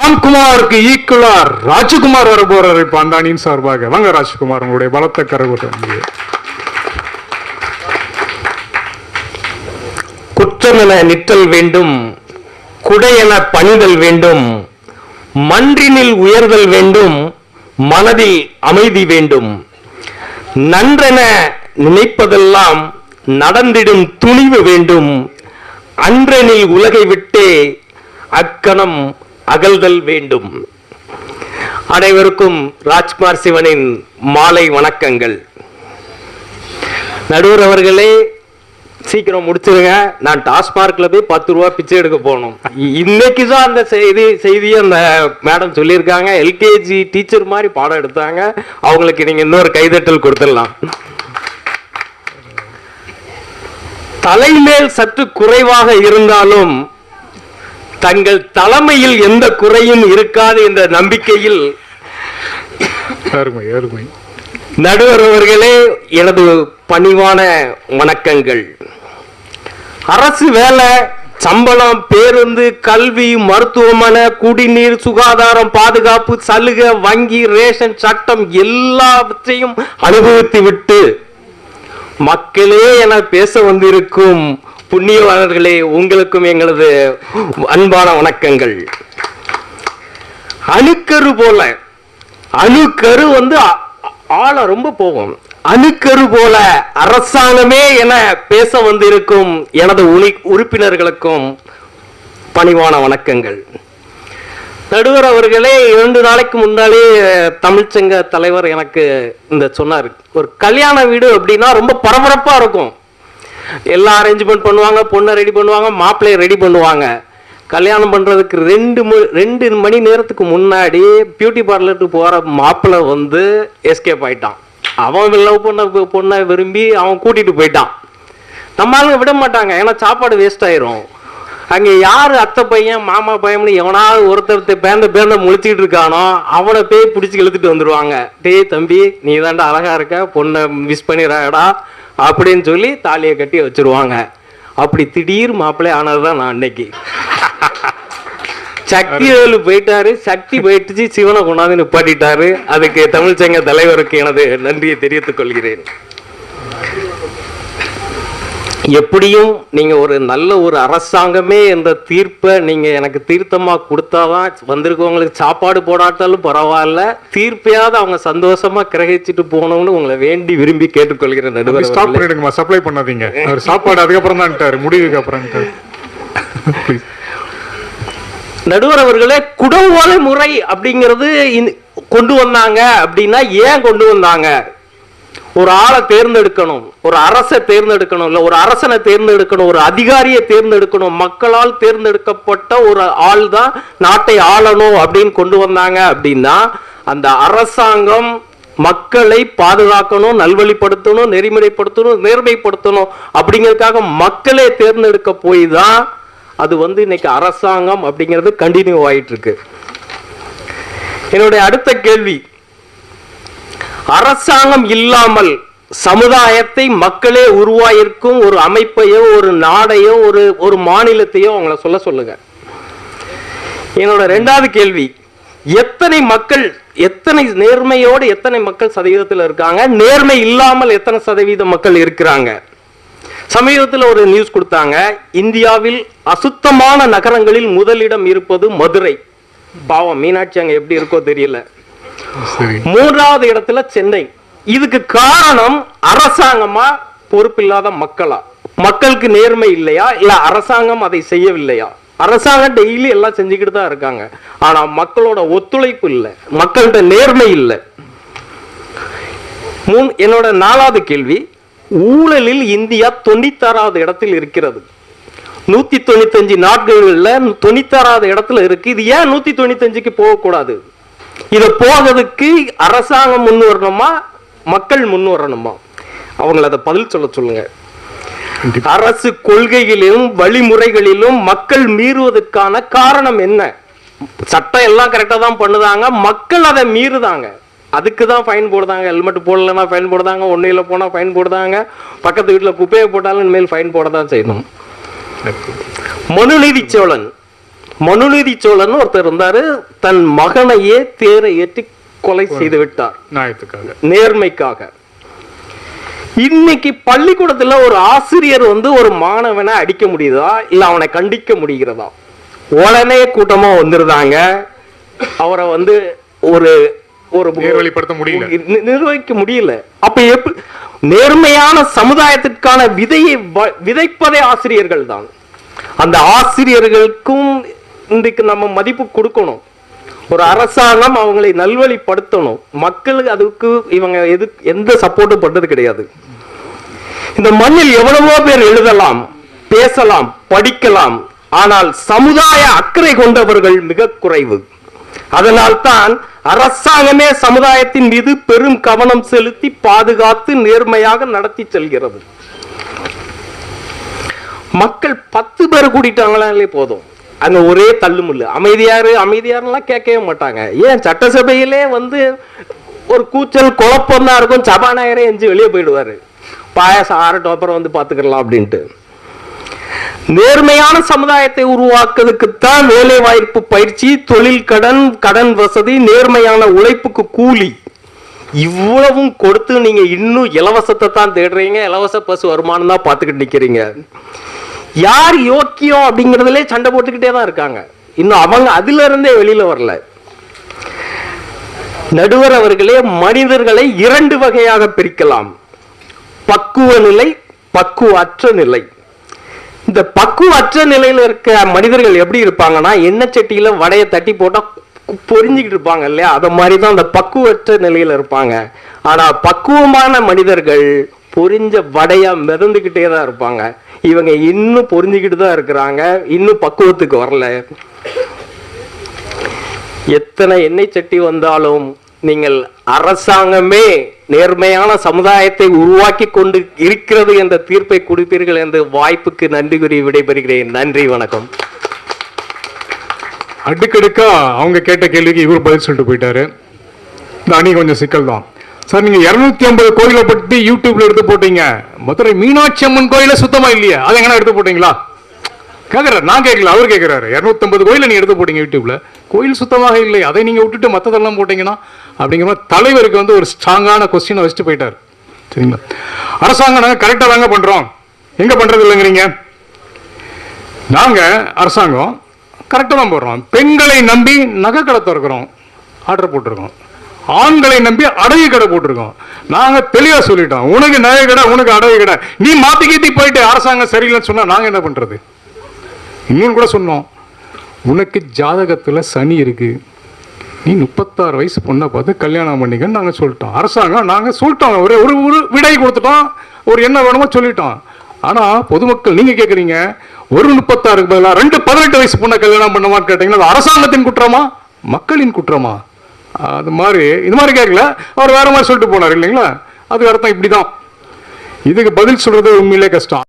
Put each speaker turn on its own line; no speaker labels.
ராம்குமாருக்கு ஈக்குவலா ராஜகுமார் வர போறாரு இப்ப அந்த அணியின் சார்பாக. வாங்க ராஜ்குமார் உங்களுடைய பலத்த கரகோட்டம்
குற்றமென நிற்றல் வேண்டும் குடையென பணிதல் வேண்டும் மன்றினில் உயர்தல் வேண்டும் மனதில் அமைதி வேண்டும். நன்றென நினைப்பதெல்லாம் நடந்திடும் துணிவு வேண்டும். அன்றெனில் உலகை விட்டு அக்கணம் அகல்தல் வேண்டும். அனைவருக்கும் ராஜ்குமார் சிவனின் மாலை வணக்கங்கள். நடுவர் அவர்களே சீக்கிரம் முடிச்சிருங்க. நான் டாஸ்மார்க்ல போய் பத்து ரூபா பிச்சை எடுக்க போகணும். இன்னைக்கு தான் அந்த செய்தி செய்தியை அந்த மேடம் சொல்லியிருக்காங்க. எல்கேஜி டீச்சர் மாதிரி பாடம் எடுத்தாங்க. அவங்களுக்கு நீங்க இன்னொரு கைதட்டல் கொடுத்துடலாம். தலைமேல் சற்று குறைவாக இருந்தாலும் தங்கள் தலைமையில் எந்த குறையும் இருக்காது என்ற நம்பிக்கையில்
அருமை அருமை.
நடுவர் அவர்களே எனது பணிவான வணக்கங்கள். அரசு வேலை சம்பளம் பேருந்து கல்வி மருத்துவமனை குடிநீர் சுகாதாரம் பாதுகாப்பு சலுகை வங்கி ரேஷன் சட்டம் எல்லாவற்றையும் அனுபவித்து விட்டு மக்களே என பேச வந்திருக்கும் புண்ணியவாளர்களே உங்களுக்கும் எங்களது அன்பான வணக்கங்கள். அணுக்கரு போல அணுக்கரு வந்து ஆழ ரொம்ப போகும். அணுக்கரு போல அரசாங்கமே என பேச வந்திருக்கும் எனது உனி- உறுப்பினர்களுக்கும் பணிவான வணக்கங்கள். நடுவர் அவர்களே இரண்டு நாளைக்கு முன்னாலே தமிழ்ச்சங்க தலைவர் எனக்கு இந்த சொன்னார். ஒரு கல்யாண வீடு அப்படின்னா ரொம்ப பரபரப்பாக இருக்கும். எல்லாம் அரேஞ்ச்மெண்ட் பண்ணுவாங்க பொண்ணை ரெடி பண்ணுவாங்க மாப்பிள்ளையை ரெடி பண்ணுவாங்க. கல்யாணம் பண்ணுறதுக்கு ரெண்டு மு ரெண்டு மணி நேரத்துக்கு முன்னாடி பியூட்டி பார்லருக்கு போற மாப்பிள்ளை வந்து எஸ்கேப் ஆயிட்டான். அவன் லவ் பண்ண பொண்ணை விரும்பி அவன் கூட்டிட்டு போயிட்டான். நம்மளால விட மாட்டாங்க ஏன்னா சாப்பாடு வேஸ்ட் ஆயிரும். அங்கே யாரு அத்தை பையன் மாமா பையன் எவனாவது ஒருத்தர் பேந்த பேந்த முழிச்சிக்கிட்டு இருக்கானோ அவனை போய் பிடிச்சி இழுத்துட்டு வந்துடுவாங்க டேய் தம்பி நீ தாண்டா அழகா இருக்க பொண்ணை மிஸ் பண்ணிடுறாடா அப்படின்னு சொல்லி தாலியை கட்டி வச்சிருவாங்க. அப்படி திடீர் மாப்பிள்ளை ஆனதுதான் நான் அன்னைக்கு. சக்தி வேலு போயிட்டாரு. சக்தி போயிட்டுச்சு சிவனை கொண்டாந்து நிப்பாட்டிட்டாரு. அதுக்கு தமிழ்ச்சங்க தலைவருக்கு எனது நன்றியை தெரிவித்துக் கொள்கிறேன். எப்படியும் நீங்க ஒரு நல்ல ஒரு அரசாங்கமே என்ற தீர்ப்பை நீங்க எனக்கு தீர்த்தமா கொடுத்தாதான் வந்திருக்கவங்களுக்கு சாப்பாடு போடாட்டாலும் பரவாயில்ல. தீர்ப்பையாவது அவங்க சந்தோஷமா கிரகிச்சிட்டு போகணும்னு உங்களை வேண்டி விரும்பி கேட்டுக்கொள்கிறேன் நடுவர்
ஸ்டாப். பண்ணிடுங்கம்மா சப்ளை பண்ணாதீங்க. அவர் சாப்பாடு அதுக்கப்புறம் தான் முடிவுக்கு அப்புறம்.
நடுவர் அவர்களே குடவோலை முறை அப்படிங்கிறது கொண்டு வந்தாங்க அப்படின்னா ஏன் கொண்டு வந்தாங்க? ஒரு ஆளை தேர்ந்தெடுக்கணும் ஒரு அரசை தேர்ந்தெடுக்கணும் இல்லை ஒரு அரசனை தேர்ந்தெடுக்கணும் ஒரு அதிகாரியை தேர்ந்தெடுக்கணும் மக்களால் தேர்ந்தெடுக்கப்பட்ட ஒரு ஆள் தான் நாட்டை ஆளணும் அப்படின்னு கொண்டு வந்தாங்க அப்படின்னா அந்த அரசாங்கம் மக்களை பாதுகாக்கணும் நல்வழிப்படுத்தணும் நெறிமுறைப்படுத்தணும் நேர்மைப்படுத்தணும் அப்படிங்கிறதுக்காக மக்களே தேர்ந்தெடுக்க போய் தான் அது வந்து இன்னைக்கு அரசாங்கம் அப்படிங்கிறது கண்டினியூ ஆயிட்டு இருக்கு. என்னுடைய அடுத்த கேள்வி அரசாங்கம் இல்லாமல் சமுதாயத்தை மக்களே உருவாயிருக்கும் ஒரு அமைப்பையோ ஒரு நாடையோ ஒரு ஒரு மாநிலத்தையோ அவங்கள சொல்ல சொல்லுங்க. என்னோட ரெண்டாவது கேள்வி எத்தனை மக்கள் எத்தனை நேர்மையோடு எத்தனை மக்கள் சதவீதத்தில் இருக்காங்க? நேர்மை இல்லாமல் எத்தனை சதவீத மக்கள் இருக்கிறாங்க? சமீபத்தில் ஒரு நியூஸ் கொடுத்தாங்க இந்தியாவில் அசுத்தமான நகரங்களில் முதலிடம் இருப்பது மதுரை. பாவம் மீனாட்சி அங்கே எப்படி இருக்கோ தெரியல. மூன்றாவது இடத்துல சென்னை. இதுக்கு காரணம் அரசாங்கமா பொறுப்பில்லாத மக்களா? மக்களுக்கு நேர்மை இல்லையா? இல்ல அரசாங்கம் அதை செய்யவில்லையா? அரசாங்கம் டெய்லி எல்லாம் செஞ்சுக்கிட்டு தான் இருக்காங்க. ஆனா மக்களோட ஒத்துழைப்பு இல்லை. மக்கள்கிட்ட நேர்மை இல்லை. மூணு என்னோட நாலாவது கேள்வி. ஊழலில் இந்தியா தொண்ணூத்தாறாவது இடத்தில் இருக்கிறது. நூத்தி தொண்ணூத்தஞ்சு நாட்கள்ல தொண்ணூத்தாறாவது இடத்துல இருக்கு. இது ஏன் நூத்தி தொண்ணூத்தஞ்சுக்கு போகக்கூடாது? இத போகிறதுக்கு அரசாங்கம் முன் வரணுமா மக்கள் முன் வரணுமா அவங்கள அதை பதில் சொல்ல சொல்லுங்க. அரசு கொள்கைகளிலும் வழிமுறைகளிலும் மக்கள் மீறுவதற்கான காரணம் என்ன? சட்டம் எல்லாம் கரெக்டா தான் பண்ணுதாங்க. மக்கள் அதை மீறுதாங்க. அதுக்கு தான் ஃபைன் போடுதாங்க. ஹெல்மெட் போடலன்னா ஃபைன் போடுதாங்க. ஒன்றையில் போனால் ஃபைன் போடுதாங்க. பக்கத்து வீட்டில் குப்பையை போட்டாலும் இனிமேல் ஃபைன் போட தான் செய்யணும் மனுநீதி சோழன் மனுநீதி சோழன் ஒருத்தர் இருந்தாரு. தன் மகனையே தேரை ஏற்றி கொலை செய்து விட்டார்.
நியாயத்துக்காக
நேர்மைக்காக. இன்னைக்கு பள்ளிக்கூடத்துல ஒரு ஆசிரியர் வந்து ஒரு மாணவனை அடிக்க முடியுதா? இல்ல அவனை கண்டிக்க முடிகிறதா? உடனே கூட்டமா வந்துருந்தாங்க. அவரை வந்து ஒரு ஒரு
நேர்வழிப்படுத்த முடியல.
நிர்வகிக்க முடியல. அப்ப எப்படி நேர்மையான சமுதாயத்திற்கான விதையை விதைப்பதே ஆசிரியர்கள் தான். அந்த ஆசிரியர்களுக்கும் இன்றைக்கு நம்ம மதிப்பு கொடுக்கணும். ஒரு அரசாங்கம் அவங்களை நல்வழிப்படுத்தணும். மக்களுக்கு அதுக்கு இவங்க எது எந்த சப்போர்ட்டும் பண்றது கிடையாது. இந்த மண்ணில் எவ்வளவோ பேர் எழுதலாம் பேசலாம் படிக்கலாம். ஆனால் சமுதாய அக்கறை கொண்டவர்கள் மிக குறைவு. அதனால்தான் அரசாங்கமே சமுதாயத்தின் மீது பெரும் கவனம் செலுத்தி பாதுகாத்து நேர்மையாக நடத்தி செல்கிறது. மக்கள் பத்து பேர் கூட்டிட்டாங்களே போதும். அங்கே ஒரே தள்ளுமுள்ளு. அமைதியார் அமைதியாருலாம் கேட்கவே மாட்டாங்க. ஏன் சட்டசபையிலே வந்து ஒரு கூச்சல் குழப்பம் தான் இருக்கும். சபாநாயகரே எஞ்சி வெளியே போயிடுவாரு. பாயாசம் ஆறட்டும் அப்புறம் வந்து பார்த்துக்கலாம் அப்படின்ட்டு. நேர்மையான சமுதாயத்தை உருவாக்குறதுக்குத்தான் வேலை வாய்ப்பு பயிற்சி தொழில் கடன் கடன் வசதி நேர்மையான உழைப்புக்கு கூலி. இவ்வளவும் கொடுத்து நீங்க இன்னும் இலவசத்தை தான் தேடுறீங்க. இலவச பசு வருமானம் தான் பார்த்துக்கிட்டு நிக்கிறீங்க. யார் யோக்கியம் அப்படிங்கிறதுலே சண்டை போட்டுக்கிட்டே தான் இருக்காங்க. இன்னும் அவங்க அதுல இருந்தே வெளியில வரல. நடுவர் அவர்களே மனிதர்களை இரண்டு வகையாக பிரிக்கலாம். பக்குவ நிலை பக்குவற்ற நிலை. இந்த பக்குவற்ற நிலையில இருக்க மனிதர்கள் எப்படி இருப்பாங்கன்னா எண்ணெய் சட்டியில வடையை தட்டி போட்டா கு- பொரிஞ்சுக்கிட்டு இருப்பாங்க இல்லையா? அதை மாதிரி தான் அந்த பக்குவற்ற நிலையில இருப்பாங்க. ஆனா பக்குவமான மனிதர்கள் பொரிஞ்ச வடையா மிதந்துக்கிட்டே தான் இருப்பாங்க. இவங்க இன்னும் புரிஞ்சுக்கிட்டு தான் இருக்கிறாங்க. இன்னும் பக்குவத்துக்கு வரல. எத்தனை எண்ணெய் சட்டி வந்தாலும் நீங்கள் அரசாங்கமே நேர்மையான சமுதாயத்தை உருவாக்கி கொண்டு இருக்கிறது என்ற தீர்ப்பை கொடுப்பீர்கள் என்ற வாய்ப்புக்கு நன்றி கூறி விடைபெறுகிறேன். நன்றி வணக்கம்.
அடுக்கடுக்கா அவங்க கேட்ட கேள்விக்கு இவர் பதில் சொல்லிட்டு போயிட்டாரு. இந்த அணி கொஞ்சம் சிக்கல் தான் சார் நீங்க இருநூத்தி ஐம்பது கோயிலை பற்றி யூடியூப்ல எடுத்து போட்டீங்க. மதுரை மீனாட்சி அம்மன் கோயில சுத்தமா இல்லையா. அதை எங்கன்னா எடுத்து போட்டீங்களா? கேக்குறாரு நான் கேட்கல அவர் கேட்கிறாரு. இருநூத்தி ஐம்பது கோயில நீங்க எடுத்து போட்டீங்க யூடியூப்ல. கோயில் சுத்தமாக இல்லை. அதை நீங்க விட்டுட்டு மத்ததெல்லாம் போட்டீங்கன்னா அப்படிங்கிற மாதிரி தலைவருக்கு வந்து ஒரு ஸ்ட்ராங்கான கொஸ்டினை வச்சுட்டு போயிட்டார். சரிங்களா? அரசாங்கம் நாங்க கரெக்டா தாங்க பண்றோம். எங்க பண்றது இல்லைங்கிறீங்க? நாங்க அரசாங்கம் கரெக்டாக தான் போடுறோம். பெண்களை நம்பி நகை கடை திறக்கிறோம். ஆர்டர் போட்டிருக்கோம். ஆண்களை நம்பி அடகு கடை போட்டிருக்கோம். நாங்க தெளிவா சொல்லிட்டோம். உனக்கு நகை கடை உனக்கு அடகு கடை. நீ மாத்தி கீத்தி போயிட்டு அரசாங்கம் சரியில்லைன்னு சொன்னா நாங்க என்ன பண்றது? இன்னொன்று கூட சொன்னோம். உனக்கு ஜாதகத்துல சனி இருக்கு. நீ முப்பத்தாறு வயசு பொண்ணை பார்த்து கல்யாணம் பண்ணிக்கன்னு நாங்கள் சொல்லிட்டோம். அரசாங்கம் நாங்கள் சொல்லிட்டோம். ஒரு ஒரு ஒரு விடை கொடுத்துட்டோம். ஒரு என்ன வேணுமோ சொல்லிட்டோம். ஆனால் பொதுமக்கள் நீங்கள் கேட்குறீங்க ஒரு முப்பத்தாறுக்கு பதிலாக ரெண்டு பதினெட்டு வயசு பொண்ணை கல்யாணம் பண்ணுமான்னு கேட்டீங்கன்னா அது அரசாங்கத்தின் குற்றமா? மக்களின் குற்றமா? அது மாதிரி இது மாதிரி கேட்கல அவர் வேற மாதிரி சொல்லிட்டு போனார் இல்லைங்களா? அதுக்கு அர்த்தம் இப்படி தான் இதுக்கு பதில் சொல்றது உண்மையிலே கஷ்டம்.